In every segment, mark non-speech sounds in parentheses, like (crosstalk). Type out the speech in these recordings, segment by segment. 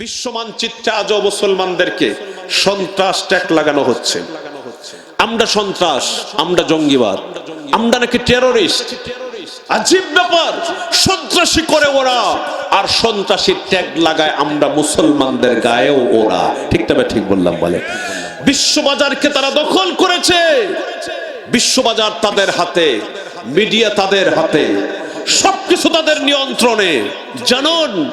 বিশ্ব মানচিত্রে আজও মুসলমানদেরকে সন্ত্রাস ট্যাগ লাগানো হচ্ছে। আমরা সন্ত্রাস, আমরা জঙ্গিবাদ, আমরা নাকি টেরোরিস্ট আজীব ব্যাপার, সন্ত্রাসী করে ওরা, আর সন্ত্রাসী ট্যাগ লাগায় আমরা মুসলমানদের গায়েও ওরা। ঠিক তবে ঠিক বললাম, বলে। বিশ্ববাজারকে তারা দখল করেছে। বিশ্ববাজার তাদের হাতে, মিডিয়া তাদের হাতে। সবকিছু তাদের নিয়ন্ত্রণে। জানুন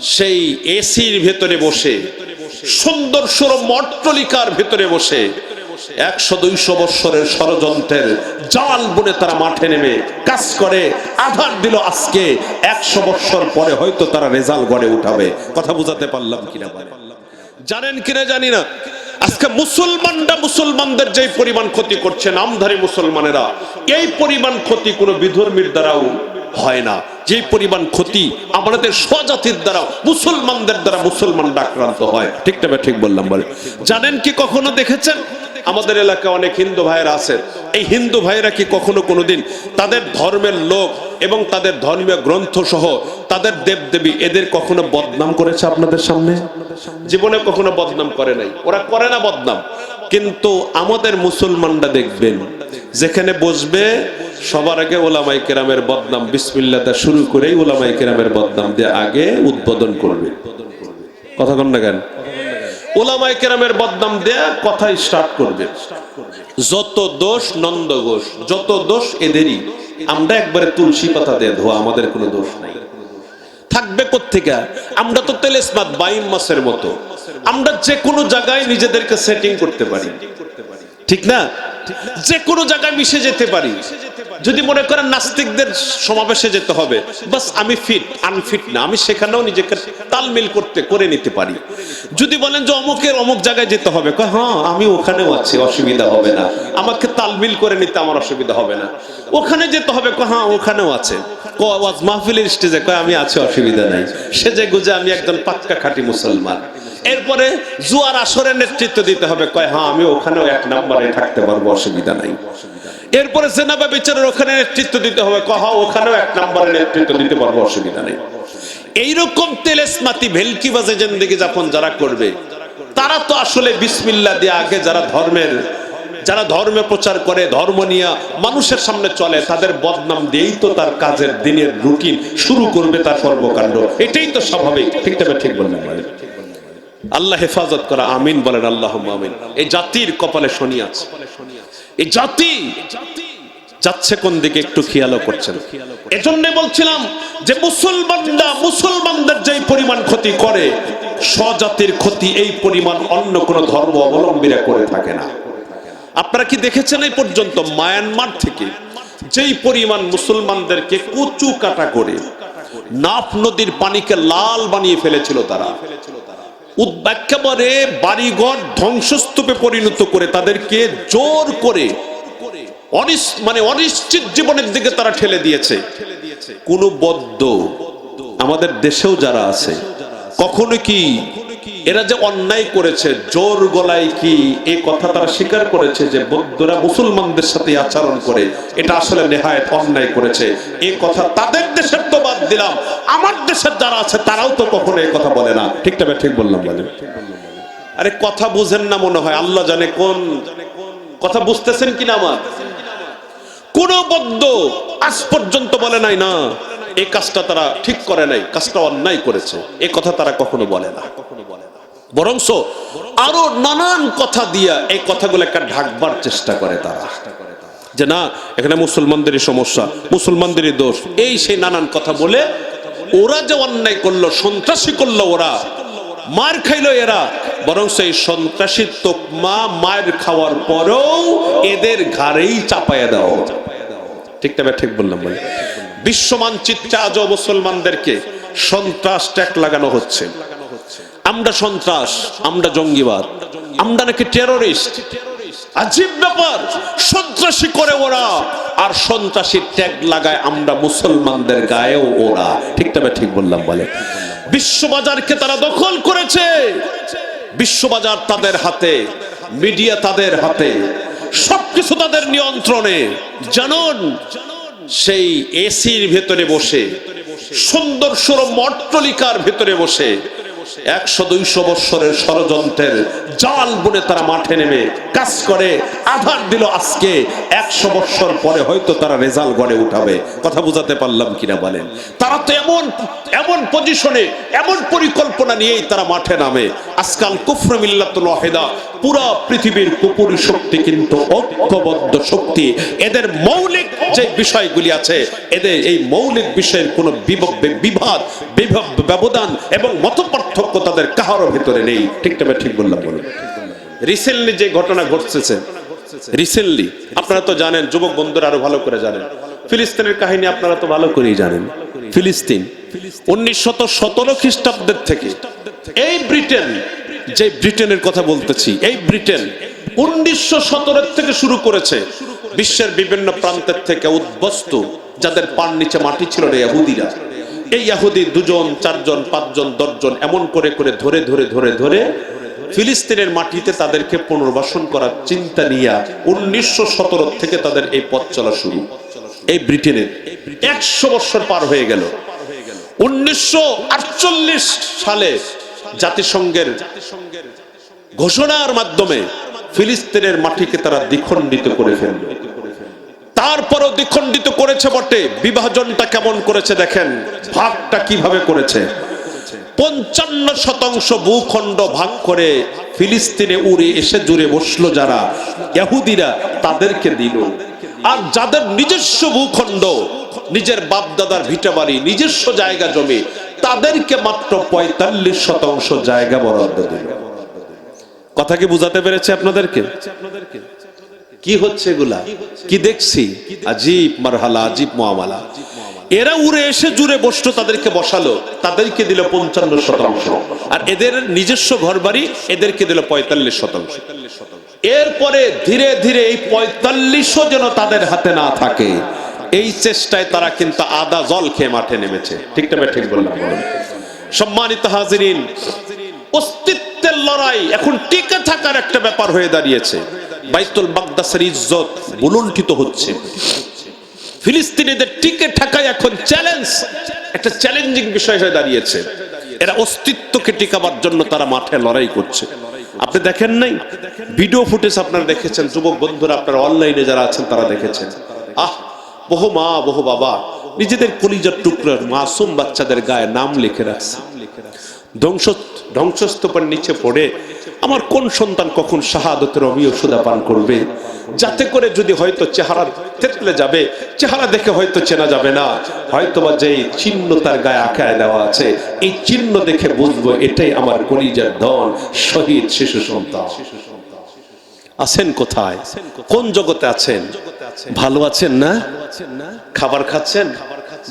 সেই এসির ভেতরে বসে, সুন্দর সুর মট্টলিকার ভেতরে বসে, একশো দুইশো বৎসরের ষড়যন্ত্রের জাল বুনে তারা মাঠে নেমে কাজ করে, আধার দিল আজকে, একশো বৎসর পরে হয়তো তারা রেজাল্ট গড়ে উঠাবে। কথা বুঝাতে পারলাম কিনা জানেন কিনা জানি না। আজকে মুসলমানরা মুসলমানদের যে পরিমাণ ক্ষতি করছে, নামধারী মুসলমানেরা, এই পরিমাণ ক্ষতি কোনো বিধর্মীর দ্বারাও হয় না। যে পরিমাণ ক্ষতি আমাদের স্বজাতির দ্বারা, মুসলমানদের দ্বারা মুসলমানরা আক্রান্ত হয়। ঠিক তবে ঠিক বললাম বলে। জানেন কি কখনো দেখেছেন? আমাদের এলাকায় অনেক হিন্দু ভাইয়েরা আছে। এই হিন্দু ভাইয়েরা কি কখনো কোনোদিন তাদের ধর্মের লোক এবং তাদের ধর্মীয় গ্রন্থ সহ তাদের দেবদেবী এদের কখনো বদনাম করেছে আপনাদের সামনে? জীবনে কখনো বদনাম করে নাই। ওরা করে না বদনাম। কিন্তু আমাদের মুসলমানরা দেখবেন, যেখানে বসবে, সবার আগে ওলামাই কেরামের বদনাম বিসমিল্লাটা শুরু করেই ওলামাই কেরামের বদনাম দিয়ে আগে উদ্বোধন করবে। কথা কন না কেন? ওলামাই কেরামের বদনাম দেয়া কথা স্টার্ট করবে। যত দোষ নন্দ ঘোষ, যত দোষ এদেরই আমরা একবারে তুলসী পাতা দিয়ে ধোয়া, আমাদের কোনো দোষ নাই। থাকবে কোথেকে আমরা তো তেলেসমাত বাইম মাসের মতো। আমরা যে কোনো জায়গায় নিজেদেরকে সেটিং করতে পারি। ঠিক না? যে কোনো জায়গায় মিশে যেতে পারি। যদি মনে করেন নাস্তিকদের সমাবেশে যেতে হবে, বাস আমি ফিট আনফিট না, আমি সেখানেও নিজেকে তালমিল করতে, করে নিতে পারি। যদি বলেন যে অমুকের অমুক জায়গায় যেতে হবে হ্যাঁ আমি ওখানেও আছি, অসুবিধা হবে না। আমাকে তালমিল করে নিতে আমার অসুবিধা হবে না। ওখানে যেতে হবে হ্যাঁ ওখানেও আছে। ওয়াজ মাহফিলের স্টেজে কয়, আমি আছি, অসুবিধা নাই। সেজে গুজে আমি একজন পাক্কা খাঁটি মুসলমান। এরপরে জুয়ার আসরের নেতৃত্ব দিতে হবে। কয় হ্যাঁ আমি ওখানেও এক নম্বরে থাকতে পারব, অসুবিধা নাই। এরপরে জেনাবা বিচারের ওখানে নেতৃত্ব দিতে হবে। কয় হ্যাঁ ওখানেও এক নম্বরে নেতৃত্ব দিতে পারব, অসুবিধা নেই। এইরকম তেলেসমাতি ভেলকি বাজে জিন্দেগি যাপন যারা করবে, তারা তো আসলে বিসমিল্লা দিয়ে আগে যারা ধর্মের, যারা ধর্মে প্রচার করে, ধর্ম নিয়ে মানুষের সামনে চলে, তাদের বদনাম দিয়েই তো তার কাজের দিনের রুটিন শুরু করবে তার কর্মকাণ্ড। এটাই তো স্বাভাবিক। ঠিক তবে ঠিক বললেন আল্লাহ হেফাজত করা, আমিন বলেন আল্লাহ আমিন। এই জাতির কপালে শনি আছে। এই জাতি যাচ্ছে কোন দিকে একটু খেয়ালও করছেন। এজন্য বলছিলাম যে মুসলমানরা, মুসলমানদের পরিমাণ ক্ষতি করে, স্বজাতির ক্ষতি এই পরিমাণ অন্য কোন ধর্ম অবলম্বীরা করে থাকে না। আপনারা কি দেখেছেন এই পর্যন্ত? মায়ানমার থেকে যেই পরিমাণ মুসলমানদেরকে কচু কাটা করে, নাফ নদীর পানিকে লাল বানিয়ে ফেলেছিল তারা। উদ- একেবারে বাড়িঘর ধ্বংসস্তূপে পরিণত করে তাদেরকে জোর করে মানে অনিশ্চিত জীবনের দিকে তারা ঠেলে দিয়েছে। কোন বদ্ধ আমাদের দেশেও যারা আছে, কখনো কি এরা যে অন্যায় করেছে, জোর গলায় কি এই কথা তারা স্বীকার করেছে যে বৌদ্ধরা মুসলমানদের সাথে আচরণ করে, এটা আসলে নেহায়ত অন্যায় করেছে? এই কথা তাদের দেশের তো বাদ দিলাম। আমার দেশের যারা আছে, তারাও তো কখনো এই কথা বলে না। ঠিক তবে ঠিক বললাম বলে আরে কথা বুঝেন না মনে হয়, আল্লাহ জানে কোন। কথা বুঝতেছেন কিনা আমার? কোন বদ্ধ আজ পর্যন্ত বলে নাই না। এই কাজটা তারা ঠিক করে নাই, কাজটা অন্যায় করেছে। এই কথা তারা কখনো বলে না। বরংস আরও নানান কথা দিয়া এই কথাগুলোকে ঢাকবার চেষ্টা করে তারা। যে না, এখানে মুসলমানদেরই সমস্যা, মুসলমানদেরই দোষ। এই সেই নানান কথা বলে ওরা যে অন্যায় করল, সন্ত্রাসী করল ওরা, মার খাইলো এরা, বরং সেই সন্ত্রাসী তোকমা মায়ের খাওয়ার পরেও এদের ঘাড়েই চাপাইয়া দেওয়া ঠিক তবে ঠিক বললাম বলে বিশ্ব মানচিত্রে আজও মুসলমানদেরকে সন্ত্রাস ট্যাগ লাগানো হচ্ছে। আমরা সন্ত্রাস, আমরা জঙ্গিবাদ, আমরা নাকি টেরোরিস্ট আজীব ব্যাপার, সন্ত্রাসী করে ওরা। আর সন্ত্রাসী ট্যাগ লাগায় আমরা মুসলমানদের গায়েও ওরা। ঠিক তবে ঠিক বললাম, বলে। বিশ্ববাজারকে তারা দখল করেছে। বিশ্ববাজার তাদের হাতে, মিডিয়া তাদের হাতে। সবকিছু তাদের নিয়ন্ত্রণে। জানুন, সেই এসির ভেতরে বসে, সুন্দর সুর মট্টলিকার ভেতরে বসে একশো দুইশো বৎসরের ষড়যন্ত্রের জাল বুনে তারা মাঠে নেমে কাজ করে, আধার দিল আজকে। একশো বৎসর পরে হয়তো তারা রেজাল্ট গড়ে উঠাবে। কথা বুঝাতে পারলাম কিনা বলেন? তারা তো এমন এমন পজিশনে এমন পরিকল্পনা নিয়েই তারা মাঠে নামে। আজকাল কুফর মিল্লাতুল ওয়াহিদা, পুরো পৃথিবীর কুপুরি শক্তি কিন্তু ঐক্যবদ্ধ শক্তি। এদের মৌলিক যে বিষয়গুলি আছে, এদের এই মৌলিক বিষয়ের কোনো বিভ- বিভাদ বিভ- ব্যবধান এবং মত পার্থক্য তাদের কাহারও ভিতরে নেই। ঠিক তবে ঠিক বললাম বলুন রিসেন্টলি যে ঘটনা ঘটতেছে রিসেন্টলি আপনারা তো জানেন, যুবক বন্ধুরা আরও ভালো করে জানেন। ফিলিস্তিনের কাহিনী আপনারা তো ভালো করেই জানেন। ফিলিস্তিন, উনিশশত সতেরো খ্রিস্টাব্দের থেকে, এই ব্রিটেন, যে ব্রিটেনের কথা বলতেছি, এই ব্রিটেন উনিশশো সতেরো থেকে শুরু করেছে। বিশ্বের বিভিন্ন প্রান্তের থেকে উদ্বস্ত যাদের পান নিচে মাটি ছিল না ইহুদিরা এই ইহুদি দুজন, চারজন, পাঁচজন, দশজন এমন করে করে ধরে ধরে ধরে ধরে ফিলিস্তিনের মাটিতে তাদেরকে পুনর্বাসন করার চিন্তা নিয়ে উনিশশো থেকে তাদের এই পথ চলা শুরু। এই ব্রিটেনের একশো বছর পার হয়ে গেল। উনিশশো আটচল্লিশ সালে জাতিসংঘের ঘোষণার মাধ্যমে ফিলিস্তিনের মাটিকে তারা দ্বিখণ্ডিত করে ফেলল। তারপরও দ্বিখণ্ডিত করেছে বটে। বিভাজনটা কেমন করেছে দেখেন? ভাগটা কীভাবে করেছে? পঞ্চান্ন শতাংশ ভূখণ্ড ভাগ করে ফিলিস্তিনে উড়ে এসে জুড়ে বসল যারা। ইহুদিরা তাদেরকে দিল। আর যাদের নিজস্ব ভূখণ্ড, নিজের বাপদাদার ভিটা বাড়ি নিজস্ব জায়গা জমি, তাদেরকে মাত্র পঁয়তাল্লিশ শতাংশ জায়গা বরাদ্দ দিল। কথা কি বুঝাতে পেরেছে আপনাদেরকে আপনাদেরকে? কি হচ্ছে এগুলা? কি দেখছি? আজীব মারহালা, আজীব মুআমালা এরা উড়ে এসে জুড়ে বসল, তাদেরকে বসালো, তাদেরকে দিল পঞ্চান্ন শতাংশ। আর এদের নিজস্ব ঘর বাড়ি এদেরকে দিল পঁয়তাল্লিশ শতাংশ। এরপরে ধীরে ধীরে এই পঁয়তাল্লিশও যেন তাদের হাতে না থাকে। এই চেষ্টায় তারা কিন্তু আদা জল খেয়ে মাঠে নেমেছে। ঠিক ঠিক বললাম। সম্মানিত হাজিরিন, অস্তিত্বের লড়াই এখন টিকে থাকার একটা ব্যাপার হয়ে দাঁড়িয়েছে। বাইতুল বাগদাসের ইজ্জত বুলুণ্ঠিত হচ্ছে। ফিলিস্তিনিদের টিকে থাকায় এখন চ্যালেঞ্জ একটা চ্যালেঞ্জিং বিষয় হয়ে দাঁড়িয়েছে। এরা অস্তিত্বকে টিকাবার জন্য তারা মাঠে লড়াই করছে। আপনি দেখেন নাই? ভিডিও ফুটেজ আপনারা দেখেছেন? যুবক বন্ধুরা, আপনারা অনলাইনে যারা আছেন, তারা দেখেছেন। আহ, বহু মা, বহু বাবা, নিজেদের কলিজার টুকরার মাসুম বাচ্চাদের গায়ে নাম লিখে রাখছে। ধ্বংস ধ্বংসস্তূপের নিচে পড়ে আমার কোন সন্তান কখন শাহাদতের অমিয় সুদা পান করবে? যাতে করে যদি হয়তো চেহারা থেতলে যাবে, চেহারা দেখে হয়তো চেনা যাবে না। হয়তো বা যে চিহ্ন তার গায়ে আঁকায় দেওয়া আছে, এই চিহ্ন দেখে বুঝব এটাই আমার কলিজার ধন, শহীদ শিশু সন্তান। আছেন কোথায়? কোন জগতে আছেন? ভালো আছেন না? খাবার খাচ্ছেন?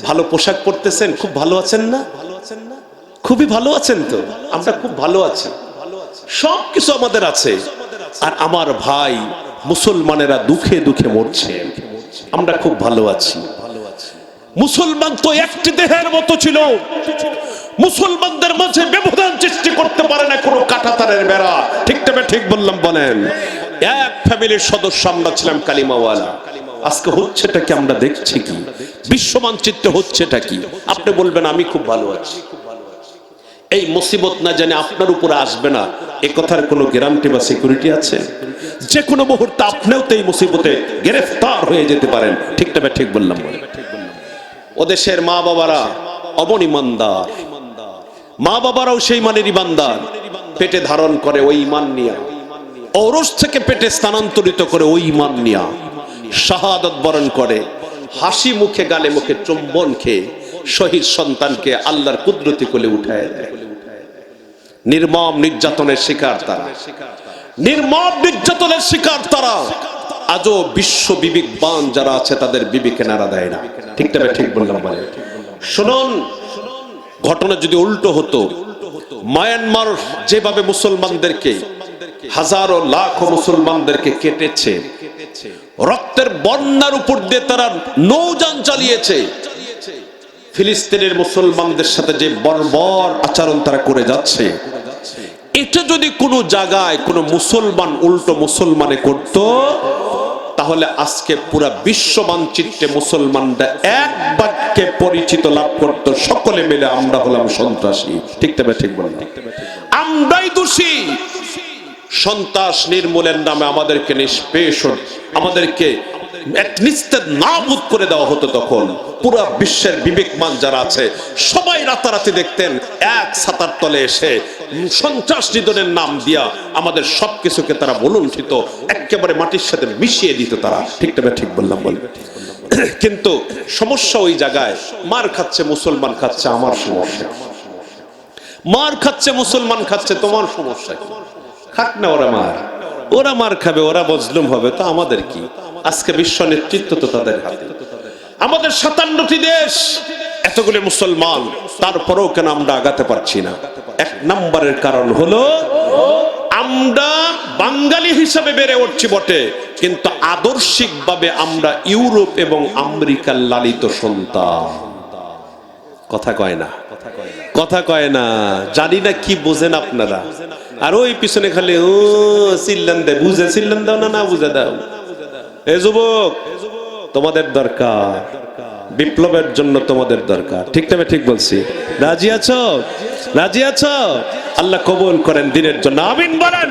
ভালো পোশাক পরতেছেন? খুব ভালো আছেন না ভালো আছেন না? খুবই ভালো আছেন তো? আমরা খুব ভালো আছি। সব কিছু আমাদের আছে। আর আমার ভাই মুসলমানেরা দুঃখে দুঃখে মরছে। আমরা খুব ভালো আছি। মুসলমান তো একটি দেহের মতো ছিল। মুসলমানদের মাঝে ব্যবধান সৃষ্টি করতে পারে না কোনো কাটাতারের বেড়া। ঠিক তবে ঠিক বললাম, বলেন, এক ফ্যামিলির সদস্য আমরা ছিলাম কালিমাওয়ালা। আজকে হচ্ছেটা কি, আমরা দেখছি কি? বিশ্ব মানচিত্রে হচ্ছেটা কি? আপনি বলবেন, আমি খুব ভালো আছি। এই মুসিবত না জানে আপনার উপরে আসবে না। এ কথার কোনো গ্যারান্টি বা সিকিউরিটি আছে? যে কোনো মুহূর্তে আপনিও তো এই মুসিবতে গ্রেফতার হয়ে যেতে পারেন। ঠিক তবে ঠিক বললাম। বলে ওদেশের মা বাবারা, অমন ইমানদার মা বাবারাও সেই মানের ইমানদার পেটে ধারণ করে ওই ইমান নিয়া। ঔরস থেকে পেটে স্থানান্তরিত করে ওই ইমান নিয়া। শাহাদত বরণ করে। হাসি মুখে, গালে মুখে, চুম্বন খেয়ে শহীদ সন্তানকে আল্লাহর কুদরতি কোলে উঠায় নির্মম নির্যাতনের শিকার তারা। নির্মম নির্যাতনের শিকার তারা। আজও বিশ্ব বিবেকবান যারা আছে, তাদের বিবেকে নাড়া দেয় না। ঠিক তবে ঠিক বললাম বলে শুনুন, ঘটনা যদি উল্টো হতো, মায়ানমার যেভাবে মুসলমানদেরকে, হাজারো লাখ মুসলমানদেরকে কেটেছে রক্তের বন্যার উপর দিয়ে তারা নৌযান চালিয়েছে। ফিলিস্তিনের মুসলমানদের সাথে যে বর্বর আচরণ তারা করে যাচ্ছে। এটা যদি কোনো জায়গায় কোনো মুসলমান, উল্টো মুসলমানে করত, তাহলে আজকে পুরা বিশ্ব মানচিত্রে মুসলমানরা এক বাক্যে পরিচিত লাভ করত। সকলে মিলে আমরা হলাম সন্ত্রাসী। ঠিক তবে ঠিক বললাম। আমরাই দোষী। সন্ত্রাস নির্মূলের নামে আমাদেরকে নিষ্পেষ আমাদেরকে নাবুদ করে দেওয়া হতো তখন। পুরো বিশ্বের বিবেকমান যারা আছে, সবাই রাতারাতি দেখতেন, এক ছাতার তলে এসে সন্ত্রাস নিধনের নাম দিয়া আমাদের সবকিছুকে তারা বলুণ্ঠিত একেবারে মাটির সাথে মিশিয়ে দিত তারা। ঠিক তবে ঠিক বললাম বলবে কিন্তু সমস্যা ওই জায়গায়, মার খাচ্ছে, মুসলমান খাচ্ছে, আমার সমস্যা। মার খাচ্ছে, মুসলমান খাচ্ছে, তোমার সমস্যা খাক না ওরা মার। ওরা মার খাবে, ওরা মজলুম হবে, তো আমাদের কি? আজকে বিশ্ব নেতৃত্ব তো তাদের হাতে। আমাদের সাতান্নটি দেশ, এতগুলি মুসলমান, তারপরেও কেন আমরা আগাতে পারছি না? এক নম্বরের কারণ হলো, আমরা বাঙালি হিসাবে বেড়ে উঠছি বটে, কিন্তু আদর্শিকভাবে আমরা ইউরোপ এবং আমেরিকার লালিত সন্তান। কথা কয় না কথা কয় না? জানি না কি বোঝেন আপনারা। আর ওই পিছনে খালি, ও চিল্লান দে, বুঝে চিল্লান দাও না না বুঝে দাও। এ যুবক, তোমাদের দরকার। বিপ্লবের জন্য তোমাদের দরকার। ঠিক তবে ঠিক বলছি। রাজি আছো? রাজি আছো? আল্লাহ কবুল করেন দিনের জন্য। আমিন বলেন।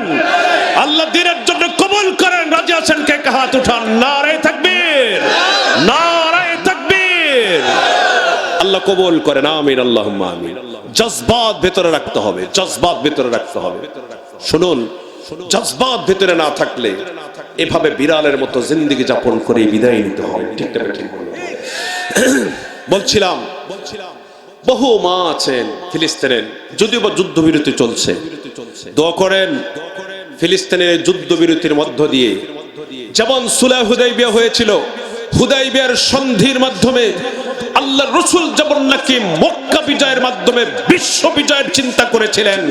আল্লাহ দিনের জন্য কবুল করেন। রাজি আছেন কে? হাত উঠান। নারায় থাকবীর নারায় থাকবীর আল্লাহ কবুল করেন। আমিন আল্লাহ আমিন। জজবাত ভেতরে রাখতে হবে, জজবাত ভেতরে রাখতে হবে। শুনুন, জজবাত ভেতরে না থাকলে এভাবে বিড়ালের মতো জিন্দিগি যাপন করে বিদায় নিতে হবে। ঠিক তবে ঠিক বললাম। (clears throat) বলছিলাম, বহু মা আছেন ফিলিস্তিনের, যদিও বা যুদ্ধবিরতি চলছে। দোয়া করেন, ফিলিস্তিনের যুদ্ধবিরতির মধ্য দিয়ে। যেমন সুলা হুদাইবিয়া হয়েছিল, হুদাইবিয়ার সন্ধির মাধ্যমে আল্লাহ রসুল যেমন নাকি মক্কা বিজয়ের মাধ্যমে বিশ্ব বিজয়ের চিন্তা করেছিলেন,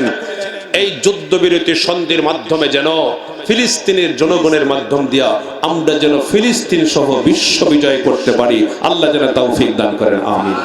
এই যুদ্ধবিরতি সন্ধির মাধ্যমে যেন ফিলিস্তিনের জনগণের মাধ্যম দিয়া আমরা যেন ফিলিস্তিন সহ বিশ্ব বিজয় করতে পারি। আল্লাহ যেন তৌফিক দান করেন, আমিন।